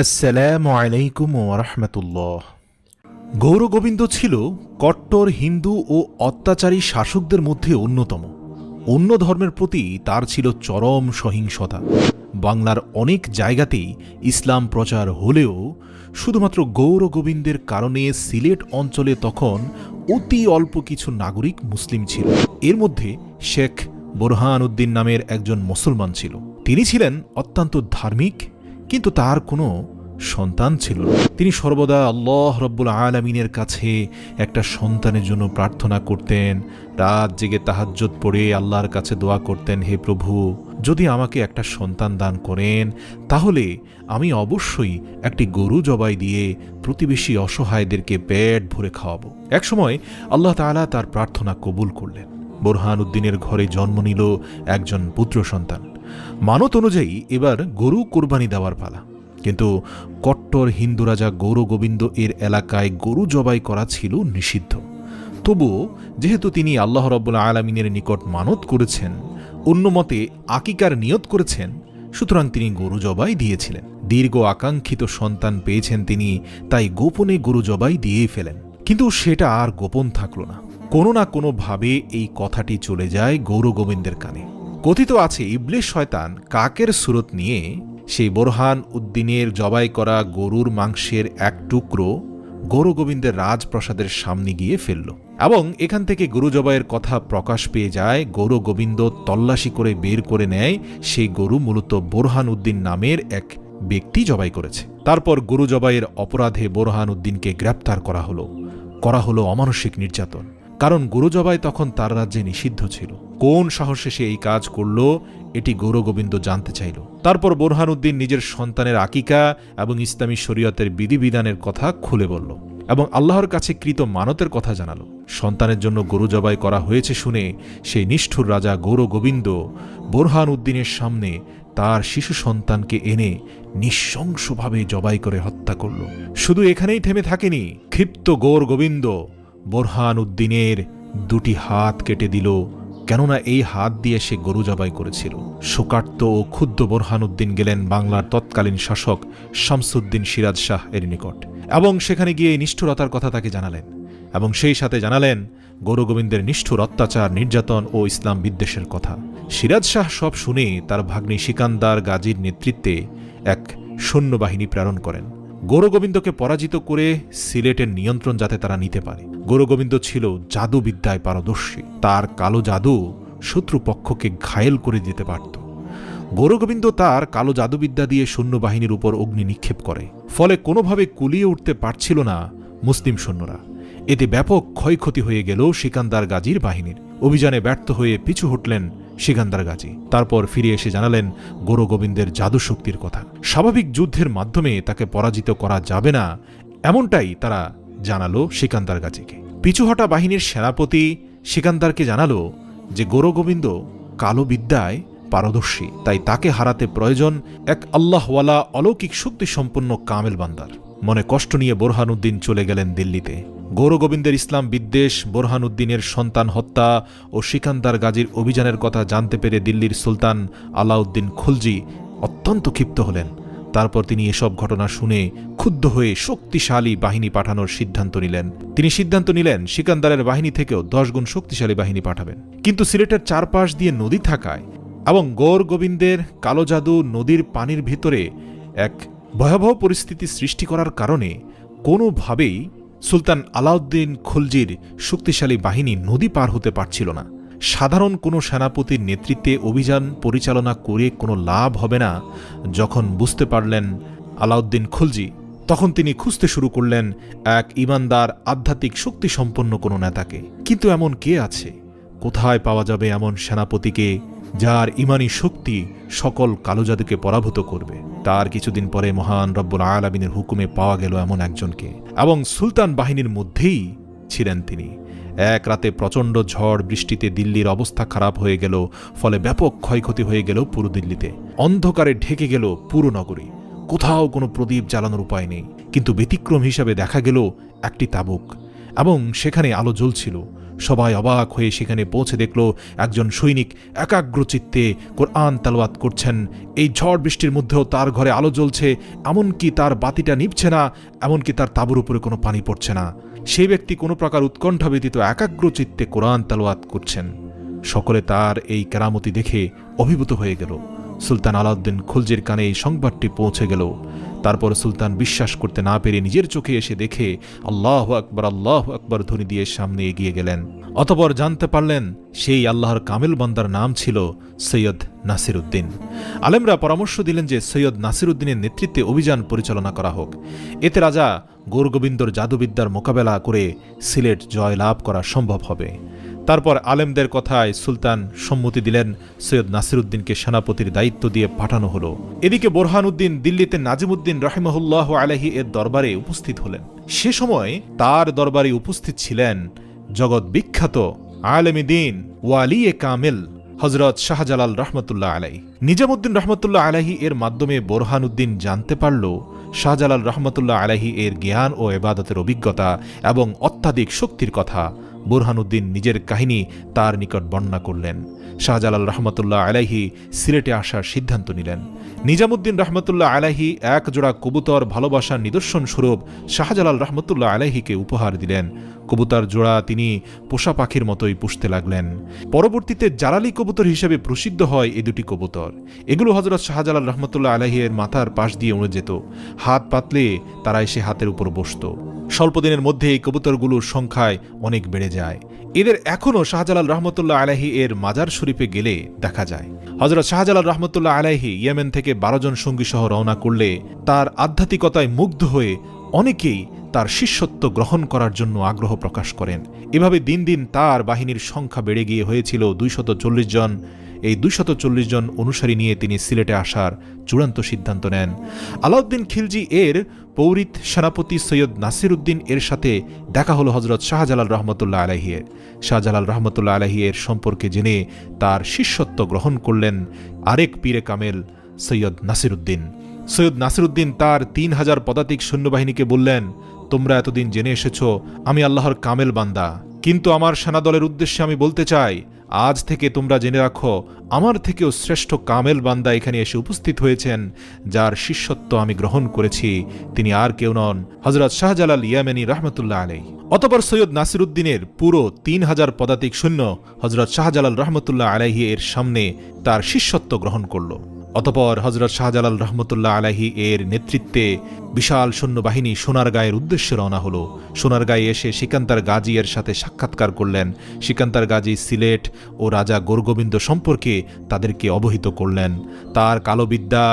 আসসালামু আলাইকুম ওরহমতুল্লাহ গৌরগোবিন্দ ছিল কট্টর, হিন্দু ও অত্যাচারী শাসকদের মধ্যে অন্যতম। অন্য ধর্মের প্রতি তার ছিল চরম সহিংসতা। বাংলার অনেক জায়গাতেই ইসলাম প্রচার হলেও শুধুমাত্র গৌরগোবিন্দের কারণে সিলেট অঞ্চলে তখন অতি অল্প কিছু নাগরিক মুসলিম ছিল। এর মধ্যে শেখ বোরহান উদ্দিন নামের একজন মুসলমান ছিল। তিনি ছিলেন অত্যন্ত ধার্মিক কিন্তু তার কোনো সন্তান ছিল তিনি সর্বদা আল্লাহ রব্বুল আলমিনের কাছে একটা সন্তানের জন্য প্রার্থনা করতেন। রাত জেগে তাহাজ্জত পড়ে আল্লাহর কাছে দোয়া করতেন, হে প্রভু, যদি আমাকে একটা সন্তান দান করেন, তাহলে আমি অবশ্যই একটি গরু জবাই দিয়ে প্রতিবেশী অসহায়দেরকে পেট ভরে খাওয়াবো। একসময় আল্লাহ তাআলা তার প্রার্থনা কবুল করলেন। বোরহান উদ্দিনের ঘরে জন্ম নিল একজন পুত্র সন্তান। মানত অনুযায়ী এবার গরু কোরবানি দেওয়ার পালা। কিন্তু কট্টর হিন্দু রাজা গৌরগোবিন্দ এর এলাকায় গরু জবাই করা ছিল নিষিদ্ধ। তবুও যেহেতু তিনি আল্লাহ রব্বুল আলমিনের নিকট মানত করেছেন, অন্য মতে আকিকার নিয়ত করেছেন, সুতরাং তিনি গরু জবাই দিয়েছিলেন। দীর্ঘ আকাঙ্ক্ষিত সন্তান পেয়েছেন তিনি, তাই গোপনে গরু জবাই দিয়ে ফেলেন। কিন্তু সেটা আর গোপন থাকল না। কোনো না কোনোভাবে এই কথাটি চলে যায় গৌরগোবিন্দের কানে। কথিত আছে, ইবলিশ শয়তান কাকের সুরত নিয়ে? সেই বোরহান উদ্দিনের জবাই করা গরুর মাংসের এক টুকরো গৌরগোবিন্দের রাজপ্রসাদের সামনে গিয়ে ফেলল। এবং এখান থেকে গরু জবাইয়ের কথা প্রকাশ পেয়ে যায় গৌরগোবিন্দ তল্লাশি করে বের করে নেয়, সেই গরু মূলত বোরহান উদ্দিন নামের এক ব্যক্তি জবাই করেছে। তারপর গরু জবাইয়ের অপরাধে বোরহান উদ্দিনকে গ্রেপ্তার করা হলো। করা হলো অমানসিক নির্যাতন। কারণ গরু জবাই তখন তার রাজ্যে নিষিদ্ধ ছিল। কোন সাহসে সে এই কাজ করল, এটি গৌরগোবিন্দ জানতে চাইল। তারপর বোরহানউদ্দিন নিজের সন্তানের আকিকা এবং ইসলামী শরীয়তের বিধিবিধানের কথা খুলে বলল এবং আল্লাহর কাছে কৃত মানতের কথা জানালো। সন্তানের জন্য গরু জবাই করা হয়েছে শুনে সেই নিষ্ঠুর রাজা গৌরগোবিন্দ বোরহান উদ্দিনের সামনে তার শিশু সন্তানকে এনে নিঃশংসভাবে জবাই করে হত্যা করল। শুধু এখানেই থেমে থাকেনি, ক্ষিপ্ত গৌর গোবিন্দ বোরহান উদ্দিনের দুটি হাত কেটে দিল কেননা এই হাত দিয়ে সে গরু জবাই করেছিল। শোকার্ত ও ক্ষুদ্র বোরহান উদ্দিন গেলেন বাংলার তৎকালীন শাসক শামসুদ্দিন সিরাজ শাহ এর নিকট এবং সেখানে গিয়ে নিষ্ঠুরতার কথা তাকে জানালেন এবং সেই সাথে জানালেন গৌরগোবিন্দের নিষ্ঠুর অত্যাচার, নির্যাতন ও ইসলাম বিদ্বেষের কথা। সিরাজ শাহ সব শুনে তার ভাগ্নি সিকান্দার গাজীর নেতৃত্বে এক সৈন্যবাহিনী প্রেরণ করেন। গৌরগোবিন্দকে পরাজিত করে সিলেটের নিয়ন্ত্রণ যাতে তারা নিতে পারে। গৌরগোবিন্দ ছিল জাদুবিদ্যায় পারদর্শী। তার কালো জাদু শত্রুপক্ষকে ঘায়েল করে দিতে পারত। গৌরগোবিন্দ তার কালো জাদুবিদ্যা দিয়ে সৈন্যবাহিনীর উপর অগ্নি নিক্ষেপ করে। ফলে কোনোভাবে কুলিয়ে উঠতে পারছিল না মুসলিম সৈন্যরা। এতে ব্যাপক ক্ষয়ক্ষতি হয়ে গেল সিকান্দার গাজীর বাহিনীর। অভিযানে ব্যর্থ হয়ে পিছু হটলেন সিকান্দার গাজী। তারপর ফিরে এসে জানালেন গৌরগোবিন্দের জাদু শক্তির কথা। স্বাভাবিক যুদ্ধের মাধ্যমে তাকে পরাজিত করা যাবে না, এমনটাই তারা জানালো সিকান্দার গাজীকে। পিছুহটা বাহিনীর সেনাপতি সিকান্দারকে জানালো যে গৌরগোবিন্দ কালো বিদ্যায় পারদর্শী, তাই তাকে হারাতে প্রয়োজন এক আল্লাহওয়ালা অলৌকিক শক্তি সম্পন্ন কামেল বান্দার। মনে কষ্ট নিয়ে বোরহানুদ্দিন চলে গেলেন দিল্লিতে। গৌরগোবিন্দের ইসলাম বিদ্বেষ, বোরহানুদ্দিনের সন্তান হত্যা ও সিকান্দার গাজীর অভিযানের কথা জানতে পেরে দিল্লির সুলতান আলাউদ্দিন খুলজি অত্যন্ত ক্ষিপ্ত হলেন। তারপর তিনি এসব ঘটনা শুনে ক্ষুব্ধ হয়ে শক্তিশালী বাহিনী পাঠানোর সিদ্ধান্ত নিলেন। তিনি সিদ্ধান্ত নিলেন, সিকান্দারের বাহিনী থেকেও দশ গুণ শক্তিশালী বাহিনী পাঠাবেন। কিন্তু সিলেটের চারপাশ দিয়ে নদী থাকায় এবং গৌর গোবিন্দের কালো জাদু নদীর পানির ভিতরে এক ভয়াবহ পরিস্থিতি সৃষ্টি করার কারণে কোনোভাবেই সুলতান আলাউদ্দিন খুলজির শক্তিশালী বাহিনী নদী পার হতে পারছিল না। সাধারণ কোনো সেনাপতির নেতৃত্বে অভিযান পরিচালনা করে কোনো লাভ হবে না। যখন বুঝতে পারলেন আলাউদ্দিন খুলজি, তখন তিনি খুঁজতে শুরু করলেন এক ইমানদার, আধ্যাত্মিক শক্তি সম্পন্ন কোনো নেতাকে। কিন্তু এমন কে আছে? কোথায় পাওয়া যাবে এমন সেনাপতিকে? যার ইমানি শক্তি সকল কালো জাদুকে পরাভূত করবে। তার কিছুদিন পরে মহান রব্বুল আলামিনের হুকুমে পাওয়া গেল এমন একজনকে এবং সুলতান বাহিনীর মধ্যেই ছিলেন তিনি। এক রাতে প্রচণ্ড ঝড় বৃষ্টিতে দিল্লির অবস্থা খারাপ হয়ে গেল, ফলে ব্যাপক ক্ষয়ক্ষতি হয়ে গেল পুরো দিল্লিতে। অন্ধকারে ঢেকে গেল পুরো নগরী। কোথাও কোনো প্রদীপ জ্বালানোর উপায় নেই। কিন্তু ব্যতিক্রম হিসাবে দেখা গেল একটি তাবুক এবং সেখানে আলো জ্বলছিল। সবাই অবাক হয়ে সেখানে পৌঁছে দেখল একজন সৈনিক একাগ্র চিত্তে কোরআন তালওয়াত করছেন। এই ঝড় বৃষ্টির মধ্যেও তার ঘরে আলো জ্বলছে, এমনকি তার বাতিটা নিভছে না, এমনকি তার তাবুর উপরে কোনো পানি পড়ছে না। সেই ব্যক্তি কোনো প্রকার উৎকণ্ঠা ব্যতীত একাগ্র চিত্তে কোরআন তালওয়াত করছেন। সকলে তার এই কেরামতি দেখে অভিভূত হয়ে গেল। সুলতান আলাউদ্দিন খুলজির কানে এই সংবাদটি পৌঁছে গেল। তারপর সুলতান বিশ্বাস করতে না পেরে নিজের চোখে এসে দেখে আল্লাহ আকবর আল্লাহ আকবর ধ্বনি দিয়ে সামনে এগিয়ে গেলেন। অতপর জানতে পারলেন, সেই আল্লাহর কামেল বান্দার নাম ছিল সৈয়দ নাসির উদ্দিন আলেমরা পরামর্শ দিলেন যে সৈয়দ নাসির উদ্দিনের নেতৃত্বে অভিযান পরিচালনা করা হোক। এতে রাজা গৌরগোবিন্দর জাদুবিদ্যার মোকাবেলা করে সিলেট জয় লাভ করা সম্ভব হবে। তারপর আলেমদের কথায় সুলতান সম্মতি দিলেন, সৈয়দ নাসিরুদ্দিনকে সেনাপতির দায়িত্ব দিয়ে পাঠানো হলো। এদিকে বোরহানউদ্দিন দিল্লিতে নাজিমুদ্দিন রাহিমহুল্লাহ আলহী এর দরবারে উপস্থিত হলেন। সে সময় তার দরবারে উপস্থিত ছিলেন জগৎ বিখ্যাত আলেমী দিন ওয়ালি এ কামেল হজরত শাহজালাল রহমতুল্লাহ আলাই নিজামুদ্দিন রহমতুল্লাহ আলাহি এর মাধ্যমে বোরহানউদ্দিন জানতে পারল শাহজালাল রহমতুল্লাহ আলাহি এর জ্ঞান ও এবাদতের অভিজ্ঞতা এবং অত্যাধিক শক্তির কথা বুরহানুদ্দিন নিজের কাহিনী তার নিকট বর্ণনা করলেন। শাহজালাল রহমতুল্লাহ আলাহি সিলেটে আসার সিদ্ধান্ত নিলেন। নিজামুদ্দিন রহমতুল্লাহ আলাহি এক জোড়া কবুতর ভালোবাসার নিদর্শন স্বরূপ শাহজালাল রহমতুল্লাহ আলাহিকে উপহার দিলেন। কবুতর জোড়া তিনি পোষা পাখির মতোই পুষতে লাগলেন। পরবর্তীতে জালালি কবুতর হিসেবে প্রসিদ্ধ হয় এই দুটি কবুতর। এগুলো হজরত শাহজালাল রহমতুল্লাহ আলাহিয়ের মাথার পাশ দিয়ে উড়ে যেত। হাত পাতলে তারা এসে হাতের উপর বসত। স্বল্প দিনের মধ্যে এই কবুতরগুলোর সংখ্যায় অনেক বেড়ে যায়। এদের এখনও শাহজালাল রহমতুল্লাহ আলাহি এর মাজার শরীফে গেলে দেখা যায়। হজরত শাহজালাল রহমতুল্লাহ আলাহি ইয়েমেন থেকে বারো জন সঙ্গী সহ রওনা করলে তার আধ্যাত্মিকতায় মুগ্ধ হয়ে অনেকেই তার শিষ্যত্ব গ্রহণ করার জন্য আগ্রহ প্রকাশ করেন। এভাবে দিন দিন তার বাহিনীর সংখ্যা বেড়ে গিয়ে হয়েছিল দুইশত জন। এই দুইশত চল্লিশ জন অনুসারী নিয়ে তিনি সিলেটে আসার চূড়ান্ত সিদ্ধান্ত নেন। আলাউদ্দিন খিলজি এর পৌরিত সেনাপতি সৈয়দ নাসির উদ্দিন এর সাথে দেখা হলো হজরত শাহজালাল রহমতুল্লাহ আলহিয়ের শাহজালাল রহমতুল্লাহ আলহিয়ের সম্পর্কে জেনে তার শিষ্যত্ব গ্রহণ করলেন আরেক পীরে কামেল সৈয়দ নাসির উদ্দিন। সৈয়দ নাসিরুদ্দিন তার তিন হাজার পদাতিক সৈন্যবাহিনীকে বললেন, তোমরা এতদিন জেনে এসেছ, আমি আল্লাহর কামেল বান্দা। কিন্তু আমার সেনাদলের উদ্দেশ্যে আমি বলতে চাই আজ থেকে তোমরা জেনে রাখো, আমার থেকেও শ্রেষ্ঠ কামেল বান্দা এখানে এসে উপস্থিত হয়েছেন, যার শিষ্যত্ব আমি গ্রহণ করেছি। তিনি আর কেউ নন হজরত শাহজালাল ইয়ামেনি রহমতুল্লাহ আলাই অতপর সৈয়দ নাসিরুদ্দিনের পুরো তিন হাজার পদাতিক শূন্য হজরত শাহজালাল রহমতুল্লাহ আলাইহি এর সামনে তার শিষ্যত্ব গ্রহণ করল। অতপর হজরত শাহজালাল রহমতুল্লাহ আলাহি এর নেতৃত্বে বিশাল সৈন্যবাহিনী সোনারগাঁয়ের উদ্দেশ্যে রওনা হলো। সোনারগাঁয়ে এসে সিকান্তার গাজী এর সাথে সাক্ষাৎকার করলেন। সিকান্তার গাজী সিলেট ও রাজা গোরগোবিন্দ সম্পর্কে তাদেরকে অবহিত করলেন। তার কালোবিদ্যা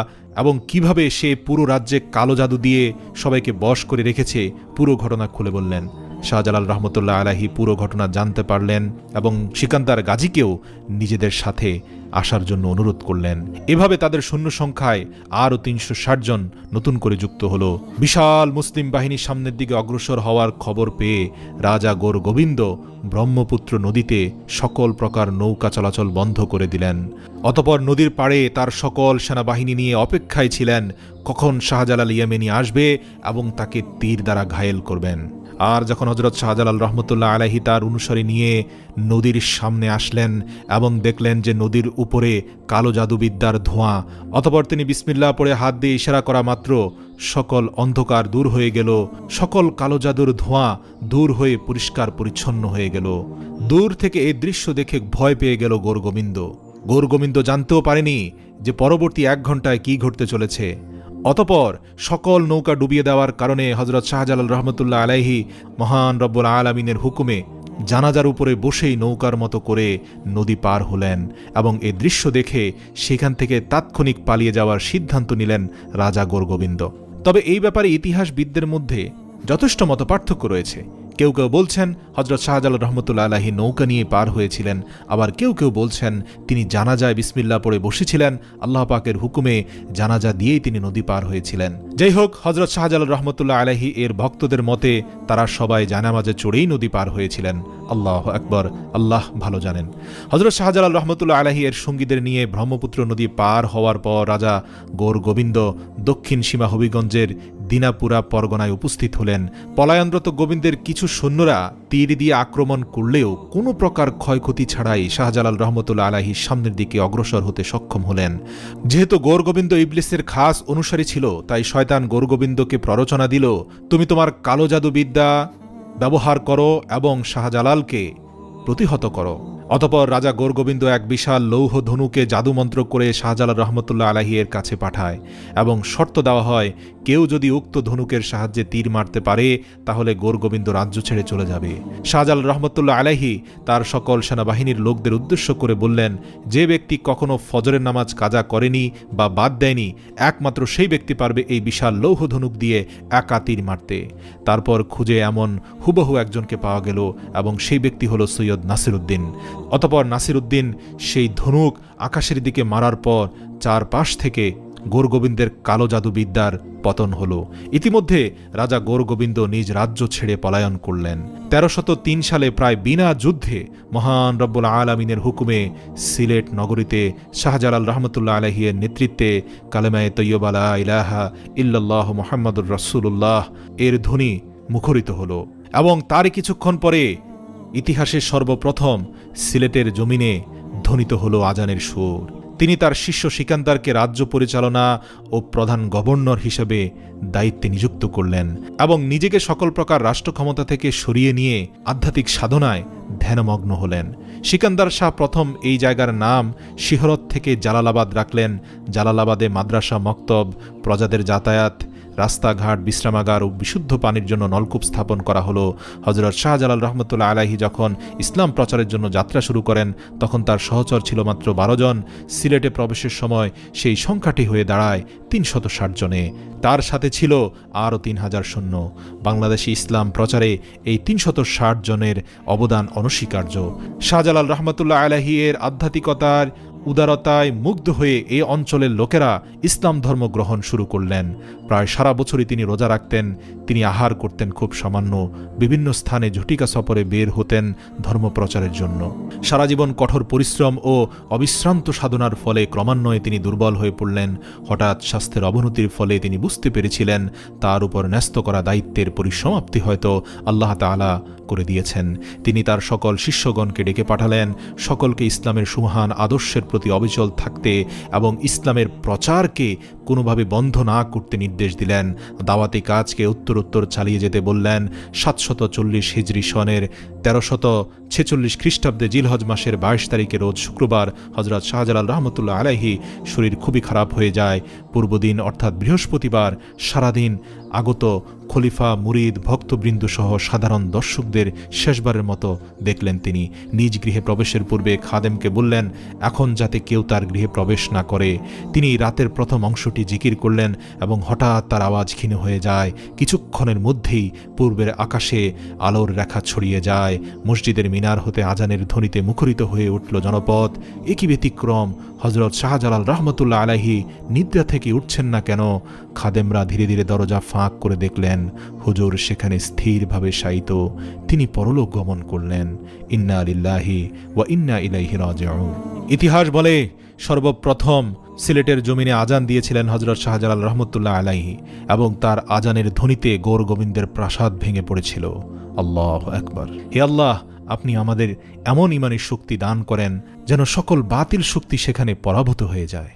এবং কীভাবে সে পুরো রাজ্যে কালো জাদু দিয়ে সবাইকে বশ করে রেখেছে, পুরো ঘটনা খুলে বললেন। শাহজালাল রহমতুল্লাহ আলাহি পুরো ঘটনা জানতে পারলেন এবং সিকান্দার গাজীকেও নিজেদের সাথে আসার জন্য অনুরোধ করলেন। এভাবে তাদের সৈন্য সংখ্যায় আরও তিনশো ষাট জন নতুন করে যুক্ত হল। বিশাল মুসলিম বাহিনী সামনের দিকে অগ্রসর হওয়ার খবর পেয়ে রাজা গোর গোবিন্দ ব্রহ্মপুত্র নদীতে সকল প্রকার নৌকা চলাচল বন্ধ করে দিলেন। অতপর নদীর পাড়ে তার সকল সেনাবাহিনী নিয়ে অপেক্ষায় ছিলেন কখন শাহজালাল ইয়েমেনি আসবে এবং তাকে তীর দ্বারা ঘায়েল করবেন। আর যখন হজরত শাহজালাল রহমতুল্লাহ আলাহি তার অনুসারী নিয়ে নদীর সামনে আসলেন এবং দেখলেন যে নদীর উপরে কালো জাদুবিদ্যার ধোঁয়া, অতপর তিনি বিসমিল্লাহ পড়ে হাত দিয়ে ইশারা করা মাত্র সকল অন্ধকার দূর হয়ে গেল, সকল কালো জাদুর ধোঁয়া দূর হয়ে পরিষ্কার পরিচ্ছন্ন হয়ে গেল। দূর থেকে এই দৃশ্য দেখে ভয় পেয়ে গেল গোরগোবিন্দ। গোরগোবিন্দ জানতেও পারেনি যে পরবর্তী এক ঘন্টায় কি ঘটতে চলেছে। অতপর সকল নৌকা ডুবিয়ে দেওয়ার কারণে হজরত শাহজালাল রহমতুল্লাহ আলাইহি মহান রব্বুল আলমিনের হুকুমে জানাজার উপরে বসেই নৌকার মতো করে নদী পার হলেন এবং এ দৃশ্য দেখে সেখান থেকে তাৎক্ষণিক পালিয়ে যাওয়ার সিদ্ধান্ত নিলেন রাজা গোরগোবিন্দ। তবে এই ব্যাপারে ইতিহাসবিদদের মধ্যে যথেষ্ট মত পার্থক্য রয়েছে। কেউ কেউ বলছেন হজরত শাহজাল রহমতুল্লা আলাহি নৌকা নিয়ে পার হয়েছিলেন। আবার কেউ কেউ বলছেন, তিনি জানাজায় বিসমিল্লা পড়ে বসেছিলেন। আল্লাহ পাকের হুকুমে জানাজা দিয়েই তিনি নদী পার হয়েছিলেন। যাই হোক হজরত শাহজাল রহমতুল্লাহ আলহী এর ভক্তদের মতে তারা সবাই জানামাজে চড়েই নদী পার হয়েছিলেন। আল্লাহ আকবর, আল্লাহ ভালো জানেন। হজরত শাহজালাল রহমতুল্লাহ আলাহি এর সঙ্গীদের নিয়ে ব্রহ্মপুত্র নদী পার হওয়ার পর রাজা গোর গোবিন্দ দক্ষিণ সীমা হবিগঞ্জের দিনাপুরা পরগনায় উপস্থিত হলেন। পলায়নরত গোবিন্দের কিছু সৈন্যরা তীর দিয়ে আক্রমণ করলেও কোনো প্রকার ক্ষয়ক্ষতি ছাড়াই শাহজালাল রহমতুল্লা আলাহির সামনের দিকে অগ্রসর হতে সক্ষম হলেন। যেহেতু গৌরগোবিন্দ ইবলিসের খাস অনুসারী ছিল, তাই শয়তান গৌরগোবিন্দকে প্ররোচনা দিল, তুমি তোমার কালো জাদুবিদ্যা ব্যবহার করো এবং শাহজালালকে প্রতিহত করো। অতপর রাজা গোরগোবিন্দ এক বিশাল লৌহ ধনুকে জাদুমন্ত্র করে শাহজালাল রহমতুল্লাহ আলাহিয়ের কাছে পাঠায় এবং শর্ত দেওয়া হয়, কেউ যদি উক্ত ধনুকের সাহায্যে তীর মারতে পারে, তাহলে গোরগোবিন্দ রাজ্য ছেড়ে চলে যাবে। শাহজালাল রহমতুল্লাহ আলাহি তার সকল সেনাবাহিনীর লোকদের উদ্দেশ্য করে বললেন, যে ব্যক্তি কখনো ফজরের নামাজ কাজা করেনি বা বাদ দেয়নি, একমাত্র সেই ব্যক্তি পারবে এই বিশাল লৌহ ধনুক দিয়ে একা তীর মারতে। তারপর খুঁজে এমন হুবহু একজনকে পাওয়া গেল এবং সেই ব্যক্তি হল সৈয়দ নাসিরুদ্দিন। অতপর নাসিরুদ্দিন সেই ধনুক আকাশের দিকে মারার পর চারপাশ থেকে গোরগোবিন্দের কালো জাদুবিদ্যার পতন হল। ইতিমধ্যে রাজা গোরগোবিন্দ নিজ রাজ্য ছেড়ে পলায়ন করলেন। তেরোশত তিন সালে প্রায় বিনা যুদ্ধে মহান রব্বুল আলমিনের হুকুমে সিলেট নগরীতে শাহজালাল রহমতুল্লাহ আলহিয়ের নেতৃত্বে কালেমায় তৈয়বালা ইলাহা ইল্লাল্লাহ মোহাম্মদুর রসুল্লাহ এর ধ্বনি মুখরিত হল এবং তারই কিছুক্ষণ পরে ইতিহাসের সর্বপ্রথম সিলেটের জমিনে ধ্বনিত হল আজানের সুর। তিনি তার শিষ্য সিকান্দারকে রাজ্য পরিচালনা ও প্রধান গভর্নর হিসেবে দায়িত্বে নিযুক্ত করলেন এবং নিজেকে সকল প্রকার রাষ্ট্র ক্ষমতা থেকে সরিয়ে নিয়ে আধ্যাত্মিক সাধনায় ধ্যানমগ্ন হলেন। সিকান্দার শাহ প্রথম এই জায়গার নাম শিহরত থেকে জালালাবাদ রাখলেন। জালালাবাদে মাদ্রাসা, মক্তব, প্রজাদের যাতায়াত রাস্তাঘাট, বিশ্রামাগার ও বিশুদ্ধ পানির জন্য নলকূপ স্থাপন করা হলো। হজরত শাহজালাল রহমতুল্লাহ আলাহি যখন ইসলাম প্রচারের জন্য যাত্রা শুরু করেন, তখন তার সহচর ছিল মাত্র বারো জন। সিলেটে প্রবেশের সময় সেই সংখ্যাটি হয়ে দাঁড়ায় তিনশত ষাট জনে। তার সাথে ছিল আরও তিন হাজার সৈন্য। বাংলাদেশি ইসলাম প্রচারে এই তিনশত ষাট জনের অবদান অনস্বীকার্য। শাহজালাল রহমতুল্লাহ আলাহি এর আধ্যাত্মিকতার উদারতায় মুগ্ধ হয়ে এ অঞ্চলের লোকেরা ইসলাম ধর্ম গ্রহণ শুরু করলেন। প্রায় সারা বছরই তিনি রোজা রাখতেন, তিনি আহার করতেন খুব সামান্য, বিভিন্ন স্থানে ঝটিকা সফরে বের হতেন ধর্ম প্রচারের জন্য। সারা জীবন কঠোর পরিশ্রম ও অবিশ্রান্ত সাধনার ফলে ক্রমান্বয়ে তিনি দুর্বল হয়ে পড়লেন। হঠাৎ স্বাস্থ্যের অবনতির ফলে তিনি বুঝতে পেরেছিলেন, তার উপর ন্যস্ত করা দায়িত্বের পরিসমাপ্তি হয়তো আল্লাহ তাআলা করে দিয়েছেন। তিনি তার সকল শিষ্যগণকে ডেকে পাঠালেন, সকলকে ইসলামের সুহান আদর্শের প্রতি অবিচল থাকতে এবং ইসলামের প্রচারকে কোনোভাবে বন্ধ না করতে নির্দেশ দিলেন। দাওয়াতি কাজকে উত্তরোত্তর চালিয়ে যেতে বললেন সাতশত চল্লিশ হিজরি সনের তেরোশত ছেচল্লিশ খ্রিস্টাব্দে জিলহজ মাসের বাইশ তারিখে রোজ শুক্রবার হজরত শাহজালাল রহমতুল্লাহ আলাহি শরীর খুবই খারাপ হয়ে যায়। পূর্বদিন অর্থাৎ বৃহস্পতিবার সারাদিন আগত খলিফা মুরিদ ভক্তবৃন্দ সহ সাধারণ দর্শকদের শেষবারের মতো দেখলেন তিনি। নিজ গৃহে প্রবেশের পূর্বে খাদেমকে বললেন, এখন যাতে কেউ তার গৃহে প্রবেশ না করে। তিনি রাতের প্রথম অংশটি জিকির করলেন এবং হঠাৎ তার আওয়াজ ক্ষীণ হয়ে যায়। কিছুক্ষণের মধ্যেই পূর্বের আকাশে আলোর রেখা ছড়িয়ে যায়। মসজিদের মিনার হতে আজানের ধ্বনিতে মুখরিত হয়ে উঠল জনপদ। একই ব্যতিক্রম! হজরত শাহজালাল রহমতুল্লাহ আলাহি নিদ্রা থেকে উঠছেন না কেন? খাদেমরা ধীরে ধীরে দরজা ফাঁক করে দেখলেন হুজুর সেখানে স্থিরভাবে শায়িত। তিনি পরলোক গমন করলেন। ইন্না আলিল্লাহি ওয়া ইন্না ইলাইহি রাজিউন। ইতিহাস বলে, সর্বপ্রথম সিলেটের জমিনে আজান দিয়েছিলেন হজরত শাহজালাল রহমতুল্লাহ আলাইহি এবং তার আজানের ধ্বনিতে গৌর গোবিন্দের প্রাসাদ ভেঙে পড়েছিল। আল্লাহ একবার হে আল্লাহ, আপনি আমাদের এমন ইমানের শক্তি দান করেন যেন সকল বাতিল শক্তি সেখানে পরাভূত হয়ে যায়।